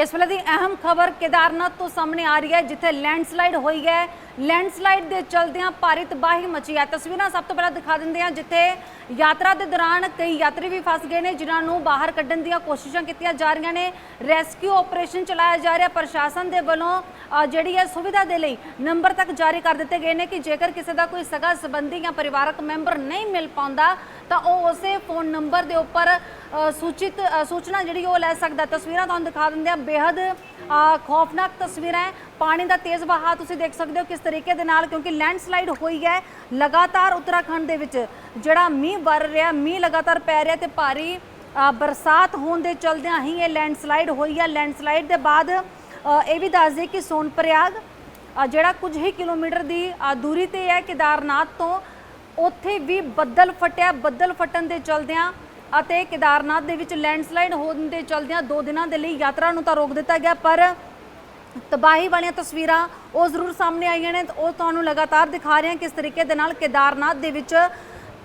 ਇਸ ਵੇਲੇ ਦੀ ਅਹਿਮ ਖਬਰ ਕੇਦਾਰਨਾਥ ਤੋਂ ਸਾਹਮਣੇ ਆ ਰਹੀ ਹੈ, ਜਿੱਥੇ ਲੈਂਡਸਲਾਈਡ ਹੋਈ ਹੈ। ਲੈਂਡਸਲਾਈਡ ਦੇ ਚਲਦਿਆਂ ਭਾਰੀ ਤਬਾਹੀ ਮਚੀ ਹੈ। ਤਸਵੀਰਾਂ ਸਭ ਤੋਂ ਪਹਿਲਾਂ ਦਿਖਾ ਦਿੰਦੇ ਹਾਂ, ਜਿੱਥੇ ਯਾਤਰਾ ਦੇ ਦੌਰਾਨ ਕਈ ਯਾਤਰੀ ਵੀ ਫਸ ਗਏ ਨੇ, ਜਿਨ੍ਹਾਂ ਨੂੰ ਬਾਹਰ ਕੱਢਣ ਦੀਆਂ ਕੋਸ਼ਿਸ਼ਾਂ ਕੀਤੀਆਂ ਜਾ ਰਹੀਆਂ ਨੇ। ਰੈਸਕਿਊ ਆਪਰੇਸ਼ਨ ਚਲਾਇਆ ਜਾ ਰਿਹਾ। ਪ੍ਰਸ਼ਾਸਨ ਦੇ ਵੱਲੋਂ ਜਿਹੜੀ ਹੈ ਸੁਵਿਧਾ ਦੇ ਲਈ ਨੰਬਰ ਤੱਕ ਜਾਰੀ ਕਰ ਦਿੱਤੇ ਗਏ ਨੇ ਕਿ ਜੇਕਰ ਕਿਸੇ ਦਾ ਕੋਈ ਸਗਾ ਸੰਬੰਧੀ ਜਾਂ ਪਰਿਵਾਰਕ ਮੈਂਬਰ ਨਹੀਂ ਮਿਲ ਪਾਉਂਦਾ, ਤਾਂ ਉਹ ਉਸੇ ਫੋਨ ਨੰਬਰ ਦੇ ਉੱਪਰ ਸੂਚਿਤ ਸੂਚਨਾ ਜਿਹੜੀ ਉਹ ਲੈ ਸਕਦਾ ਤਸਵੀਰਾਂ ਤੁਹਾਨੂੰ ਦਿਖਾ ਦਿੰਦੇ ਆ ਬੇहद ਖੌਫਨਾਕ ਤਸਵੀਰਾਂ ਹੈ। ਪਾਣੀ ਦਾ ਤੇਜ਼ ਵਹਾਅ ਤੁਸੀਂ ਦੇਖ ਸਕਦੇ ਹੋ, ਕਿਸ ਤਰੀਕੇ ਦੇ ਨਾਲ ਕਿਉਂਕਿ ਲੈਂਡਸਲਾਈਡ ਹੋਈ ਹੈ ਲਗਾਤਾਰ ਉੱਤਰਾਖੰਡ ਦੇ ਵਿੱਚ ਜਿਹੜਾ ਮੀਂਹ ਵਰ ਰਿਹਾ ਮੀਂਹ ਲਗਾਤਾਰ ਪੈ ਰਿਹਾ ਤੇ ਭਾਰੀ ਬਰਸਾਤ ਹੋਣ ਦੇ ਚਲਦਿਆਂ ਹੀ ਇਹ ਲੈਂਡਸਲਾਈਡ ਹੋਈ ਹੈ। ਲੈਂਡਸਲਾਈਡ ਦੇ ਬਾਅਦ ਇਹ ਵੀ ਦੱਸ ਦਈਏ ਕਿ ਸੋਨਪ੍ਰਯਾਗ ਅ, ਜਿਹੜਾ ਕੁਝ ਹੀ ਕਿਲੋਮੀਟਰ ਦੀ ਦੂਰੀ ਤੇ ਹੈ ਕੇਦਾਰਨਾਥ ਤੋਂ ਉੱਥੇ ਵੀ ਬੱਦਲ ਫਟਿਆ ਬੱਦਲ ਫਟਣ ਦੇ ਚਲਦਿਆਂ ਅਤੇ ਕੇਦਾਰਨਾਥ ਦੇ ਵਿੱਚ ਲੈਂਡਸਲਾਈਡ ਹੋਣ ਦੇ ਚਲਦਿਆਂ ਦੋ ਦਿਨਾਂ ਦੇ ਲਈ ਯਾਤਰਾ ਨੂੰ ਤਾਂ ਰੋਕ ਦਿੱਤਾ ਗਿਆ ਪਰ ਤਬਾਹੀ ਵਾਲੀਆਂ ਤਸਵੀਰਾਂ ਉਹ ਜ਼ਰੂਰ ਸਾਹਮਣੇ ਆਈਆਂ ਨੇ ਉਹ ਤੁਹਾਨੂੰ ਲਗਾਤਾਰ ਦਿਖਾ ਰਹੇ ਹਾਂ ਕਿਸ ਤਰੀਕੇ ਦੇ ਨਾਲ ਕੇਦਾਰਨਾਥ ਦੇ ਵਿੱਚ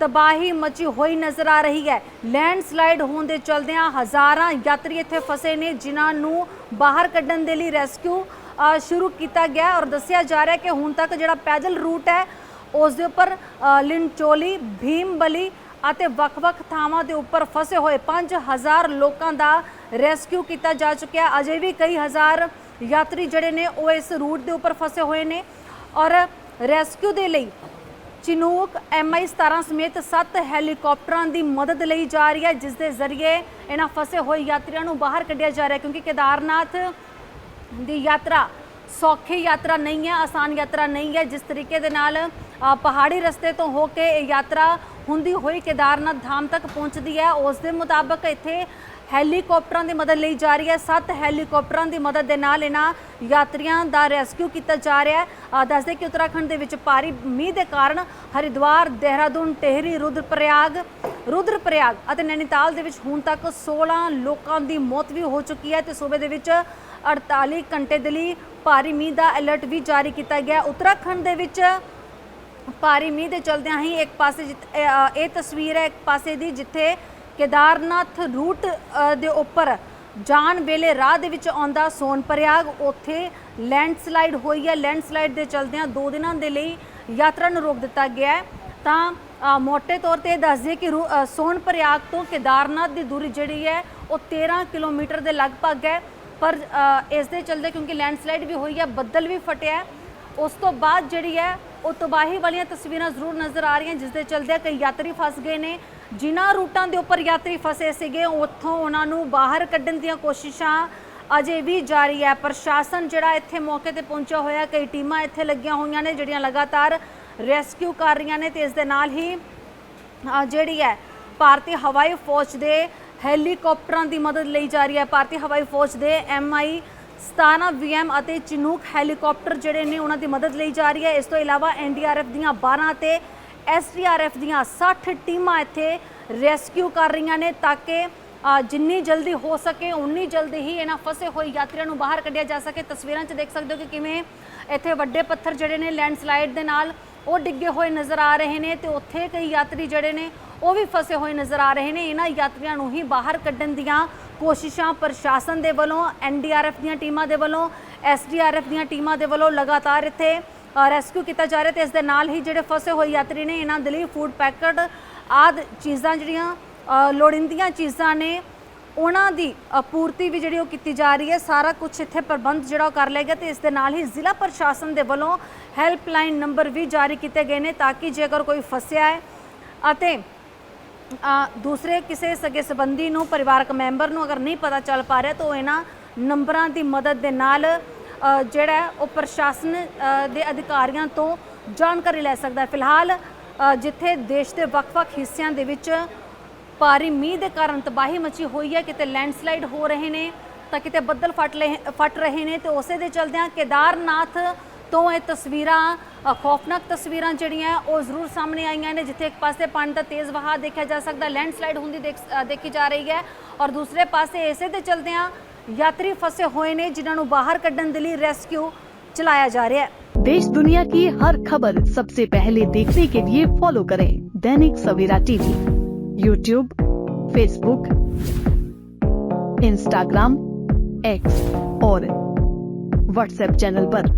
ਤਬਾਹੀ ਮਚੀ ਹੋਈ ਨਜ਼ਰ ਆ ਰਹੀ ਹੈ। ਲੈਂਡਸਲਾਈਡ ਹੋਣ ਦੇ ਚਲਦਿਆਂ ਹਜ਼ਾਰਾਂ ਯਾਤਰੀ ਇੱਥੇ ਫਸੇ ਨੇ ਜਿਨ੍ਹਾਂ ਨੂੰ ਬਾਹਰ ਕੱਢਣ ਦੇ ਲਈ ਰੈਸਕਿਊ ਸ਼ੁਰੂ ਕੀਤਾ ਗਿਆ ਔਰ ਦੱਸਿਆ ਜਾ ਰਿਹਾ ਕਿ ਹੁਣ ਤੱਕ ਜਿਹੜਾ ਪੈਦਲ ਰੂਟ ਹੈ ਉਸ ਦੇ ਉੱਪਰ ਅ, ਲਿੰਚੋਲੀ ਭੀਮਬਲੀ ਅਤੇ ਵੱਖ-ਵੱਖ ਥਾਵਾਂ ਦੇ ਉੱਪਰ ਫਸੇ ਹੋਏ 5000 ਲੋਕਾਂ ਦਾ ਰੈਸਕਿਊ ਕੀਤਾ ਜਾ ਚੁੱਕਿਆ। ਅਜੇ ਵੀ ਕਈ ਹਜ਼ਾਰ ਯਾਤਰੀ ਜਿਹੜੇ ਨੇ ਉਹ ਇਸ ਰੂਟ ਦੇ ਉੱਪਰ ਫਸੇ ਹੋਏ ਨੇ ਔਰ ਰੈਸਕਿਊ ਦੇ ਲਈ ਚਿਨੂਕ MI 17 ਸਮੇਤ 7 ਹੈਲੀਕਾਪਟਰਾਂ ਦੀ ਮਦਦ ਲਈ ਜਾ ਰਹੀ ਹੈ, ਜਿਸ ਦੇ ਜ਼ਰੀਏ ਇਹਨਾਂ ਫਸੇ ਹੋਏ ਯਾਤਰੀਆਂ ਨੂੰ ਬਾਹਰ ਕੱਢਿਆ ਜਾ ਰਿਹਾ ਕਿਉਂਕਿ ਕੇਦਾਰਨਾਥ ਦੀ ਯਾਤਰਾ ਸੌਖੀ ਯਾਤਰਾ ਨਹੀਂ ਹੈ, ਆਸਾਨ ਯਾਤਰਾ ਨਹੀਂ ਹੈ। ਜਿਸ ਤਰੀਕੇ ਦੇ ਨਾਲ ਪਹਾੜੀ ਰਸਤੇ ਤੋਂ ਹੋ ਕੇ ਇਹ ਯਾਤਰਾ ਹੁੰਦੀ ਹੋਈ ਕੇਦਾਰਨਾਥ ਧਾਮ ਤੱਕ ਪਹੁੰਚਦੀ ਹੈ। ਉਸ ਦੇ ਮੁਤਾਬਕ ਇੱਥੇ ਹੈਲੀਕਾਪਟਰਾਂ ਦੀ ਮਦਦ ਲਈ ਜਾ ਰਹੀ ਹੈ। ਸੱਤ ਹੈਲੀਕਾਪਟਰਾਂ ਦੀ ਮਦਦ ਦੇ ਨਾਲ ਇਹਨਾਂ ਯਾਤਰੀਆਂ ਦਾ ਰੈਸਕਿਊ ਕੀਤਾ ਜਾ ਰਿਹਾ ਹੈ। ਦੱਸਦੇ ਕਿ ਉੱਤਰਾਖੰਡ ਦੇ ਵਿੱਚ ਭਾਰੀ ਮੀਂਹ ਦੇ ਕਾਰਨ ਹਰਿਦੁਆਰ, ਦੇਹਰਾਦੂਨ, ਟਹਿਰੀ, ਰੁਦਰਪ੍ਰਯਾਗ ਰੁਦਰਪ੍ਰਯਾਗ ਅਤੇ ਨੈਨੀਤਾਲ ਦੇ ਵਿੱਚ ਹੁਣ ਤੱਕ 16 ਲੋਕਾਂ ਦੀ ਮੌਤ ਵੀ ਹੋ ਚੁੱਕੀ ਹੈ ਤੇ ਸੂਬੇ ਦੇ ਵਿੱਚ 48 ਘੰਟੇ ਦੇ ਲਈ ਭਾਰੀ ਮੀਂਹ ਦਾ ਅਲਰਟ ਵੀ ਜਾਰੀ ਕੀਤਾ ਗਿਆ। ਉੱਤਰਾਖੰਡ ਦੇ ਵਿੱਚ ਭਾਰੀ ਮੀਂਹ ਦੇ ਚਲਦਿਆਂ ਹੀ ਇੱਕ ਪਾਸੇ ਜਿੱਥ- ਇਹ, ਤਸਵੀਰ ਹੈ ਇੱਕ ਪਾਸੇ ਦੀ ਜਿੱਥੇ ਕੇਦਾਰਨਾਥ ਰੂਟ ਦੇ ਉੱਪਰ ਜਾਣ ਵੇਲੇ ਰਾਹ ਦੇ ਵਿੱਚ ਆਉਂਦਾ ਸੋਨਪ੍ਰਯਾਗ ਉੱਥੇ ਲੈਂਡਸਲਾਈਡ ਹੋਈ ਹੈ। ਲੈਂਡਸਲਾਈਡ ਦੇ ਚਲਦਿਆਂ ਦੋ ਦਿਨਾਂ ਦੇ ਲਈ ਯਾਤਰਾ ਨੂੰ ਰੋਕ ਦਿੱਤਾ ਗਿਆ ਹੈ। ਤਾਂ ਅ, ਮੋٹے ਤੌਰ ਤੇ ਇਹ ਦੱਸ ਦਈਏ ਕਿ ਰੂ- ਅ, ਸੋਨਪ੍ਰਯਾਗ ਤੋਂ ਕੇਦਾਰਨਾਥ ਦੀ ਦੂਰੀ ਜਿਹੜੀ ਹੈ ਉਹ 13 ਕਿਲੋਮੀਟਰ ਦੇ ਲਗਭਗ ਹੈ। ਪਰ ਇਸ ਦੇ ਚਲਦੇ ਕਿਉਂਕਿ ਲੈਂਡਸਲਾਈਡ ਵੀ ਹੋਈ ਹੈ ਬੱਦਲ ਵੀ ਫਟਿਆ ਉਸ ਤੋਂ ਬਾਅਦ ਜਿਹੜੀ ਹੈ, ਉਹ ਤਬਾਹੀ ਵਾਲੀਆਂ ਤਸਵੀਰਾਂ ਜ਼ਰੂਰ ਨਜ਼ਰ ਆ ਰਹੀਆਂ ਜਿਸ ਦੇ ਚਲਦੇ ਕਈ ਯਾਤਰੀ ਫਸ ਗਏ ਨੇ। ਜਿਨ੍ਹਾਂ ਰੂਟਾਂ ਦੇ ਉੱਪਰ ਯਾਤਰੀ ਫਸੇ ਸੀਗੇ, ਉੱਥੋਂ ਉਹਨਾਂ ਨੂੰ ਬਾਹਰ ਕੱਢਣ ਦੀਆਂ ਕੋਸ਼ਿਸ਼ਾਂ ਅਜੇ ਵੀ ਜਾਰੀ ਹੈ। ਪ੍ਰਸ਼ਾਸਨ ਜਿਹੜਾ ਇੱਥੇ ਮੌਕੇ ਤੇ ਪਹੁੰਚਿਆ ਹੋਇਆ, ਕਈ ਟੀਮਾਂ ਇੱਥੇ ਲੱਗੀਆਂ ਹੋਈਆਂ ਨੇ, ਜਿਹੜੀਆਂ ਲਗਾਤਾਰ ਰੈਸਕਿਊ ਕਰ ਰਹੀਆਂ ਨੇ ਤੇ ਇਸ ਦੇ ਨਾਲ ਹੀ ਜਿਹੜੀ ਹੈ, ਭਾਰਤੀ ਹਵਾਈ ਫੌਜ ਦੇ ਹੈਲੀਕਾਪਟਰਾਂ ਦੀ ਮਦਦ ਲਈ ਜਾ ਰਹੀ ਹੈ। ਭਾਰਤੀ ਹਵਾਈ ਫੌਜ ਦੇ MI 17 VM ਅਤੇ ਚਿਨੂਕ ਹੈਲੀਕਾਪਟਰ ਜਿਹੜੇ ਨੇ, ਉਹਨਾਂ ਦੀ ਮਦਦ ਲਈ ਜਾ ਰਹੀ ਹੈ। ਇਸ ਤੋਂ ਇਲਾਵਾ NDRF ਦੀਆਂ 12 ਤੇ SDRF ਦੀਆਂ 60 ਟੀਮਾਂ ਇੱਥੇ ਰੈਸਕਿਊ ਕਰ ਰਹੀਆਂ ਨੇ ਤਾਂ ਕਿ ਜਿੰਨੀ ਜਲਦੀ ਹੋ ਸਕੇ ਉਨੀ ਜਲਦੀ ਹੀ ਇਹਨਾਂ ਫਸੇ ਹੋਏ ਯਾਤਰੀਆਂ ਨੂੰ ਬਾਹਰ ਕੱਢਿਆ ਜਾ ਸਕੇ। ਤਸਵੀਰਾਂ 'ਚ ਦੇਖ ਸਕਦੇ ਹੋ ਕਿ ਕਿਵੇਂ ਇੱਥੇ ਵੱਡੇ ਪੱਥਰ ਜਿਹੜੇ ਨੇ, ਲੈਂਡਸਲਾਈਡ ਦੇ ਨਾਲ ਉਹ ਡਿੱਗੇ ਹੋਏ ਨਜ਼ਰ ਆ ਰਹੇ ਨੇ ਤੇ ਉੱਥੇ ਕਈ ਯਾਤਰੀ ਜਿਹੜੇ ਨੇ ਉਹ ਵੀ ਫਸੇ ਹੋਏ ਨਜ਼ਰ ਆ ਰਹੇ ਨੇ। ਇਹਨਾਂ ਯਾਤਰੀਆਂ ਨੂੰ ਹੀ ਬਾਹਰ ਕੱਢਣ ਦੀਆਂ ਕੋਸ਼ਿਸ਼ਾਂ ਪ੍ਰਸ਼ਾਸਨ ਦੇ ਵੱਲੋਂ ਐਨਡੀਆਰਐਫ ਦੀਆਂ ਟੀਮਾਂ ਦੇ ਵੱਲੋਂ ਐਸਡੀਆਰਐਫ ਦੀਆਂ ਟੀਮਾਂ ਦੇ ਵੱਲੋਂ ਲਗਾਤਾਰ ਇੱਥੇ ਰੈਸਕਿਊ ਕੀਤਾ ਜਾ ਰਿਹਾ ਤੇ ਇਸ ਦੇ ਨਾਲ ਹੀ ਜਿਹੜੇ ਫਸੇ ਹੋਏ ਯਾਤਰੀ ਨੇ ਇਹਨਾਂ ਦੇ ਲਈ ਫੂਡ ਪੈਕਟ ਆਦ ਚੀਜ਼ਾਂ ਜਿਹੜੀਆਂ ਅ, ਲੋੜੀਂਦੀਆਂ ਚੀਜ਼ਾਂ ਨੇ ਉਹਨਾਂ ਦੀ ਪੂਰਤੀ ਵੀ ਜਿਹੜੀ ਉਹ ਕੀਤੀ ਜਾ ਰਹੀ ਹੈ। ਸਾਰਾ ਕੁਝ ਇੱਥੇ ਪ੍ਰਬੰਧ ਜਿਹੜਾ ਉਹ ਕਰ ਲਿਆ ਗਿਆ ਤੇ ਇਸ ਦੇ ਨਾਲ ਹੀ ਜ਼ਿਲ੍ਹਾ ਪ੍ਰਸ਼ਾਸਨ ਦੇ ਵੱਲੋਂ ਹੈਲਪਲਾਈਨ ਨੰਬਰ ਵੀ ਜਾਰੀ ਕੀਤੇ ਗਏ ਨੇ ਤਾਂ ਕਿ ਜੇਕਰ ਕੋਈ ਫਸਿਆ ਹੈ ਅਤੇ ਦੂਸਰੇ ਕਿਸੇ ਸਗੇ ਸੰਬੰਧੀ ਨੂੰ, ਪਰਿਵਾਰਕ ਮੈਂਬਰ ਨੂੰ ਅਗਰ ਨਹੀਂ ਪਤਾ ਚੱਲ ਪਾ ਰਿਹਾ ਤਾਂ ਉਹ ਇਹਨਾਂ ਨੰਬਰਾਂ ਦੀ ਮਦਦ ਦੇ ਨਾਲ ਜਿਹੜਾ ਉਹ ਪ੍ਰਸ਼ਾਸਨ ਦੇ ਅਧਿਕਾਰੀਆਂ ਤੋਂ ਜਾਣਕਾਰੀ ਲੈ ਸਕਦਾ ਹੈ। ਫਿਲਹਾਲ ਜਿੱਥੇ ਦੇਸ਼ ਦੇ ਵੱਖ-ਵੱਖ ਹਿੱਸਿਆਂ ਦੇ ਵਿੱਚ ਭਾਰੀ ਮੀਂਹ ਦੇ ਕਾਰਨ ਤਬਾਹੀ ਮਚੀ ਹੋਈ ਹੈ, ਕਿਤੇ ਲੈਂਡਸਲਾਈਡ ਹੋ ਰਹੇ ਨੇ ਤਾਂ ਕਿਤੇ ਬੱਦਲ ਫਟ ਲਏ, ਫਟ ਰਹੇ ਨੇ ਤੇ ਉਸੇ ਦੇ ਚਲਦਿਆਂ ਕੇਦਾਰਨਾਥ ਤੋਂ ਇਹ ਤਸਵੀਰਾਂ ਅ, ਖੌਫਨਾਕ ਤਸਵੀਰਾਂ ਜਿਹੜੀਆਂ ਉਹ ਜ਼ਰੂਰ ਸਾਹਮਣੇ ਆਈਆਂ ਨੇ ਜਿੱਥੇ ਇੱਕ ਪਾਸੇ ਪਾਣੀ ਦਾ ਤੇਜ਼ ਵਹਾਅ ਦੇਖਿਆ ਜਾ ਸਕਦਾ ਲੈਂਡਸਲਾਈਡ ਹੁੰਦੀ ਦੇਖ ਅ, ਦੇਖੀ ਜਾ ਰਹੀ ਹੈ ਔਰ ਦੂਸਰੇ ਪਾਸੇ ਇਸੇ ਦੇ ਚਲਦਿਆਂ ਯਾਤਰੀ ਫਸੇ ਹੋਏ ਨੇ ਜਿਨ੍ਹਾਂ ਨੂੰ ਬਾਹਰ ਕੱਢਣ ਦੇ ਲਈ ਰੈਸਕਿਊ ਚਲਾਇਆ ਜਾ ਰਿਹਾ ਹੈ देश दुनिया की हर खबर सबसे पहले देखने के लिए फॉलो करें Dainik Savera TV YouTube Facebook Instagram X और व्हाट्सएप चैनल पर।